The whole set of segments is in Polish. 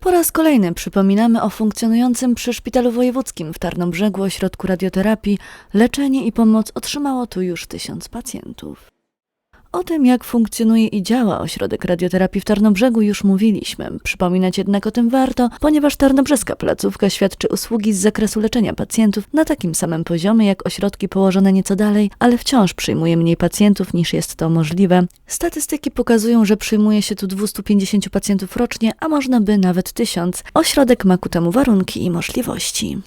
Po raz kolejny przypominamy o funkcjonującym przy Szpitalu Wojewódzkim w Tarnobrzegu ośrodku radioterapii. Leczenie i pomoc otrzymało tu już tysiąc pacjentów. O tym, jak funkcjonuje i działa ośrodek radioterapii w Tarnobrzegu już mówiliśmy. Przypominać jednak o tym warto, ponieważ tarnobrzeska placówka świadczy usługi z zakresu leczenia pacjentów na takim samym poziomie jak ośrodki położone nieco dalej, ale wciąż przyjmuje mniej pacjentów niż jest to możliwe. Statystyki pokazują, że przyjmuje się tu 250 pacjentów rocznie, a można by nawet 1000. Ośrodek ma ku temu warunki i możliwości.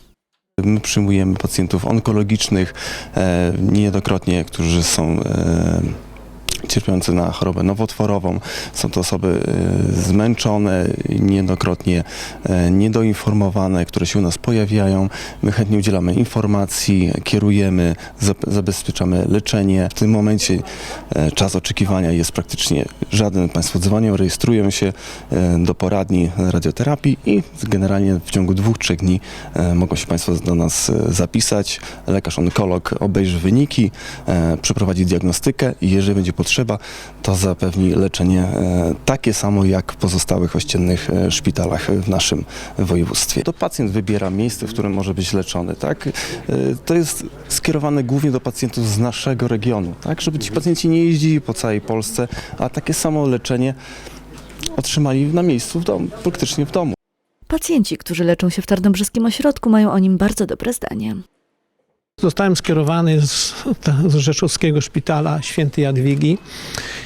My przyjmujemy pacjentów onkologicznych e, niejednokrotnie, którzy są e, cierpiący na chorobę nowotworową. Są to osoby e, zmęczone, niejednokrotnie e, niedoinformowane, które się u nas pojawiają. My chętnie udzielamy informacji, kierujemy, zabezpieczamy leczenie. W tym momencie e, czas oczekiwania jest praktycznie żaden. Państwo dzwonią, rejestrują się do poradni radioterapii i generalnie w ciągu dwóch, trzech dni mogą się Państwo do nas zapisać. Lekarz onkolog obejrzy wyniki, przeprowadzi diagnostykę i jeżeli będzie potrzeba, to zapewni leczenie e, takie samo jak w pozostałych ościennych e, szpitalach w naszym województwie. To pacjent wybiera miejsce, w którym może być leczony. Tak? E, To jest skierowane głównie do pacjentów z naszego regionu, tak? żeby ci pacjenci nie jeździli po całej Polsce, a takie samo leczenie otrzymali na miejscu, w domu, praktycznie w domu. Pacjenci, którzy leczą się w Tarnobrzeskim Ośrodku, mają o nim bardzo dobre zdanie. Zostałem skierowany z, z Rzeszowskiego Szpitala Świętej Jadwigi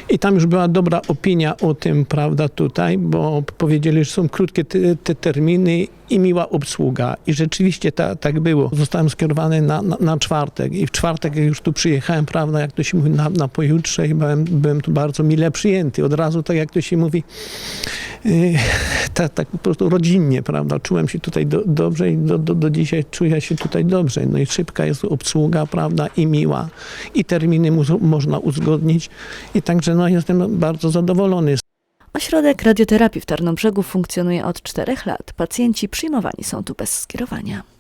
i tam już była dobra opinia o tym, prawda, tutaj, bo powiedzieli, że są krótkie te, te terminy i miła obsługa. I rzeczywiście ta, tak było. Zostałem skierowany na, na, na czwartek i w czwartek już tu przyjechałem, prawda, jak to się mówi, na, na pojutrze i byłem, byłem tu bardzo mile przyjęty. Od razu, tak jak to się mówi, yy, tak, tak po prostu rodzinnie, prawda, czułem się tutaj do, dobrze i do, do, do dzisiaj czuję się tutaj dobrze. No i szybka jest obsługa, prawda, i miła. I terminy można uzgodnić. I także no, jestem bardzo zadowolony Ośrodek radioterapii w Tarnobrzegu funkcjonuje od czterech lat. Pacjenci przyjmowani są tu bez skierowania.